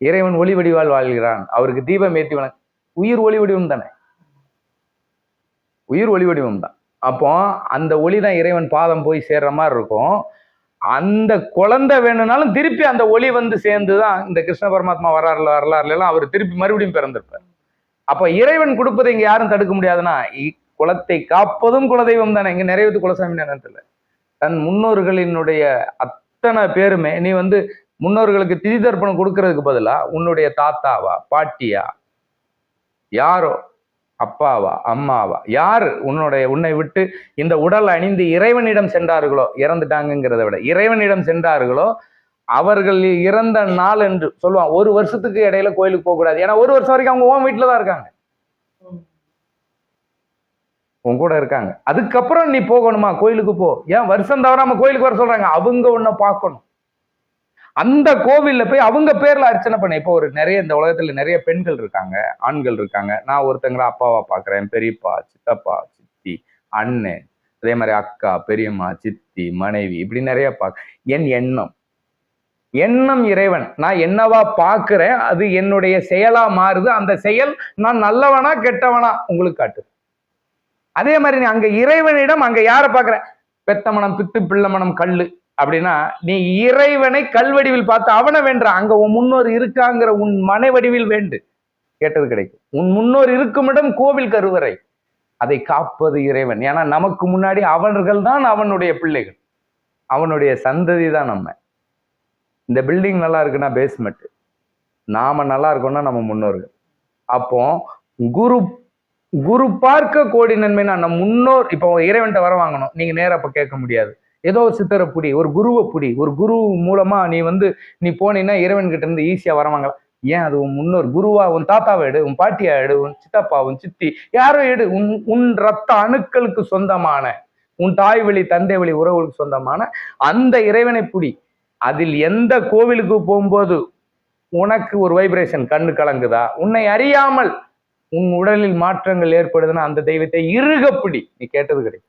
இறைவன் ஒளி வடிவால் வாழ்கிறான். அவருக்கு தீபம் ஏற்றி வண உயிர் ஒளி வடிவம் தானே? உயிர் ஒளி வடிவம் தான். அப்போ அந்த ஒளி தான் இறைவன் பாதம் போய் சேர்ற மாதிரி இருக்கும். அந்த குழந்தை வேணும்னாலும் திருப்பி அந்த ஒளி வந்து சேர்ந்து தான் இந்த கிருஷ்ண பரமாத்மா வரலாறுல வரலாறுல எல்லாம் அவர் திருப்பி மறுபடியும் பிறந்திருப்பார். அப்ப இறைவன் கொடுப்பதை இங்க யாரும் தடுக்க முடியாதுன்னா இ- குலத்தை காப்பதும் குலதெய்வம் தானே. இங்க நிறைவேற்று குலசாமி நேரத்துல தன் முன்னோர்களினுடைய அத்தனை பேருமே நீ வந்து முன்னோர்களுக்கு திதி தர்ப்பணம் கொடுக்கறதுக்கு பதிலாக உன்னுடைய தாத்தாவா பாட்டியா யாரோ அப்பாவா அம்மாவா யார் உன்னுடைய உன்னை விட்டு இந்த உடல் அணிந்து இறைவனிடம் சென்றார்களோ இறந்துட்டாங்கங்கிறத விட இறைவனிடம் சென்றார்களோ அவர்கள் இறந்த நாள் என்று சொல்லுவான் ஒரு வருஷத்துக்கு இடையில கோயிலுக்கு போகக்கூடாது. ஏன்னா ஒரு வருஷம் வரைக்கும் அவங்க உன் வீட்டில் தான் இருக்காங்க. உன் கூட இருக்காங்க. அதுக்கப்புறம் நீ போகணுமா? கோயிலுக்கு போ. ஏன்? வருஷம் தவறாம கோயிலுக்கு வர சொல்றாங்க. அவங்க உன்னை பார்க்கணும். அந்த கோவில்ல போய் அவங்க பேர்ல அர்ச்சனை பண்ண இப்போ ஒரு நிறைய இந்த உலகத்துல நிறைய பெண்கள் இருக்காங்க ஆண்கள் இருக்காங்க. நான் ஒருத்தங்களை அப்பாவா பார்க்குறேன் பெரியப்பா சித்தப்பா சித்தி அண்ணன் அதே மாதிரி அக்கா பெரியம்மா சித்தி மனைவி இப்படி நிறைய பார்க்க என் எண்ணம். எண்ணம் இறைவன். நான் என்னவா பார்க்குறேன் அது என்னுடைய செயலா மாறுது. அந்த செயல் நான் நல்லவனா கெட்டவனா உங்களுக்கு காட்டு அதே மாதிரி நீ அங்க இறைவனிடம் அங்க யாரை பார்க்குறேன் பெத்த மனம் பித்து பிள்ளை மனம் கல்லு. அப்படின்னா நீ இறைவனை கல்வடிவில் பார்த்து அவனை வென்ற அங்க உன் முன்னோர் இருக்காங்கிற உன் மனை வடிவில் வேண்டு. கேட்டது கிடைக்கும். உன் முன்னோர் இருக்குமிடம் கோவில் கருவறை. அதை காப்பது இறைவன். ஏன்னா நமக்கு முன்னாடி அவர்கள் தான் அவனுடைய பிள்ளைகள். அவனுடைய சந்ததி தான் நம்ம. இந்த பில்டிங் நல்லா இருக்குன்னா பேஸ்மெண்ட் நாம நல்லா இருக்கோம்னா நம்ம முன்னோர்கள். அப்போ குரு குரு பார்க்க கோடி நன்மைனா நம்ம முன்னோர் இப்போ இறைவன்கிட்ட வர வாங்கணும். நீங்க நேரம் அப்ப கேட்க முடியாது. ஏதோ ஒரு சித்தரை புடி ஒரு குருவை புடி ஒரு குரு மூலமா நீ வந்து நீ போனீன்னா இறைவன்கிட்ட இருந்து ஈஸியா வரவாங்களா ஏன் அது உன் முன்னோர்? குருவா உன் தாத்தாவை எடு உன் பாட்டியா எடு உன் சித்தப்பா உன் சித்தி யாரோ எடு? உன் உன் ரத்த அணுக்களுக்கு சொந்தமான உன் தாய் வழி தந்தை வழி உறவுகளுக்கு சொந்தமான அந்த இறைவனை புடி. அதில் எந்த கோவிலுக்கு போகும்போது உனக்கு ஒரு வைப்ரேஷன் கண்ணு கலங்குதா? உன்னை அறியாமல் உன் உடலில் மாற்றங்கள் ஏற்படுதுன்னா அந்த தெய்வத்தை இறுகப்பிடி நீ கேட்டது கிடையாது.